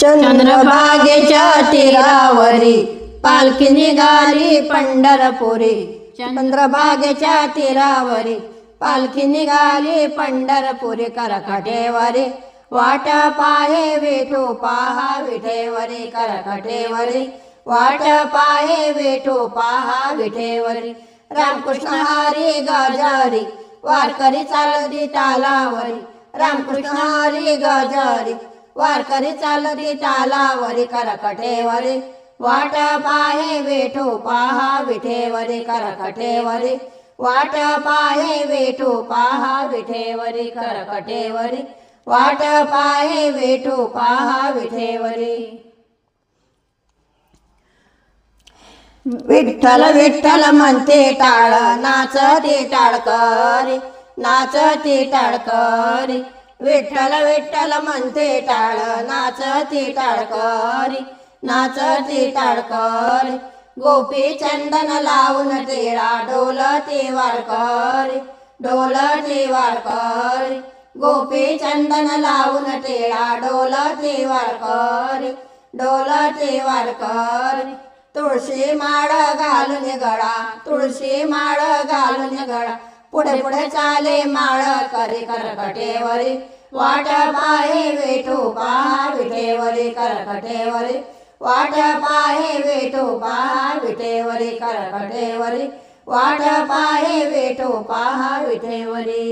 चंद्रभागेच्या तीरावरी पालखी निघाली पंढरपुरी. चंद्रभागेच्या तीरावरी पालखी निघाली पंढरपुरी करकटेवरी. वाट पाहे विठू पाहा विठेवरी करकटेवरी. वाट पाहे विठू पहा विठेवरी. रामकृष्ण हरी गजारी वारकरी चालती तालावरी. रामकृष्ण हरी गजारी वारकरी चालती तालावरी करकटेवरी वाट पाहे वेठो पहा विठेवरी करकटेवरी वाट पाहे वेठो पहा विठेवरी करकटेवरी वाट पाहे वेठो पहा विठेवरी विठ्ठल विठ्ठल म्हणते टाळ नाचते टाळकरी नाचते टाळकरी. विठ्ठल विठ्ठल म्हणते टाळ नाचती टाळकरी नाचती टाळकरी गोपी चंदन लावून तेरा डोलती वारकरी डोलती वारकरी गोपी चंदन लावून टेळा डोलती वारकरी डोलती वारकरी तुळशी माळ घालून गळा तुळशी माळ घालून गळा. पुढे पुढे चाले माळ करी करकटेवरी. वाट पाहे वेठो पहा विठेवरी करकटेवरी वाट पाहे वेठो पहा विठेवरी करकटेवरी वाट पाहे वेठो पहा विठेवरी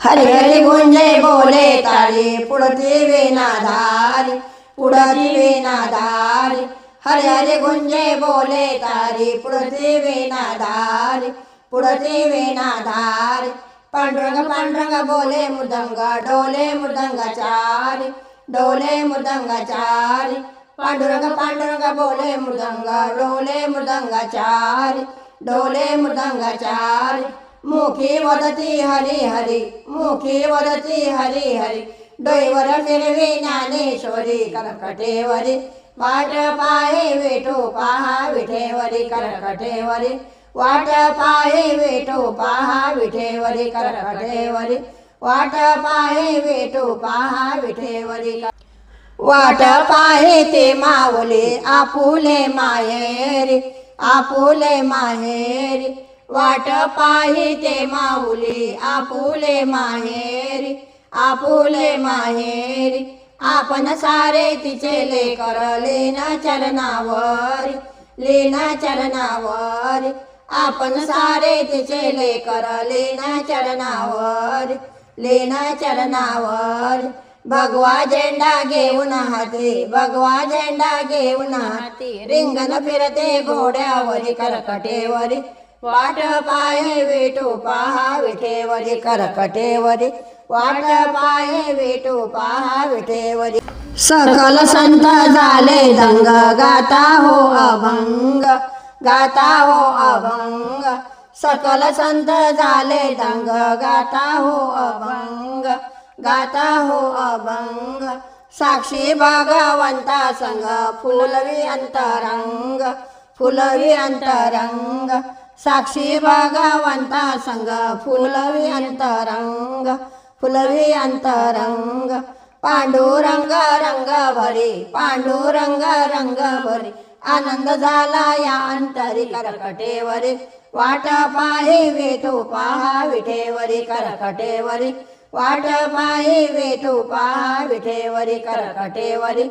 हरी हरी गुंजे बोले तारी पुढती वेनाधारी पुढती वेनाधारी हरी हरी गुंजे बोले तारी पुढती वेनाधारी पुढती वेनाधारी पांडुरंग पांडुरंग बोले मृदंग डोले मृदंगाचारी डोले मृदंगाचारी पांडुरंग पांडुरंग बोले मृदंग डोले मृदंगाचारी डोले मृदंगाचारी मुखी वदती हरी हरी मुखी वदती हरी हरी. डोईवर फिरवी ज्ञानेश्वरी करकटेवरी. वाट पाहे विठू पहा विठेवरी करकटेवरी. वाट पाहे विठू पहा विठेवरी करकटेवरी. वाट पाहे विठू पहा विठेवरी कर- वाट पाहे ते माऊले आपुले माहेरी आपुले माहेरी. वाट पाहे ते माऊली आपुले माहेरी आपुले माहेरी. आपण सारे तिचे लेकर लीन चरणावर लीन चरणावर. आपण सारे तिचे लेकर लेना चरणावर लेना चरणावर. भगवा झेंडा घेऊन हाती भगवा झेंडा घेऊन हाती रिंगण फिरते घोड्यावरी करकटेवरी. वाट पाय विठू पहा विठेवरी करकटेवरी. वाट पाय विठू पहा विठेवरी. सकल संत झाले दंग गाता हो अभंग. गाता हो अभंग. सकल संत झाले दंग. गाता हो अभंग. गाता हो अभंग. साक्षी भगवंता संग फुलवी अंतरंग. फुलवी अंतरंग. साक्षी भगवंता संग फुलवी अंतरंग. फुलवी अंतरंग. पांडुरंग रंग भरी. पांडुरंग रंग भरी. आनंद झाला या अंतरी करकटेवरी. वाट पाहे वेठू पहा विठेवरी करकटेवरी. वाट पाहे वेठू पहा विठेवरी करकटेवरी.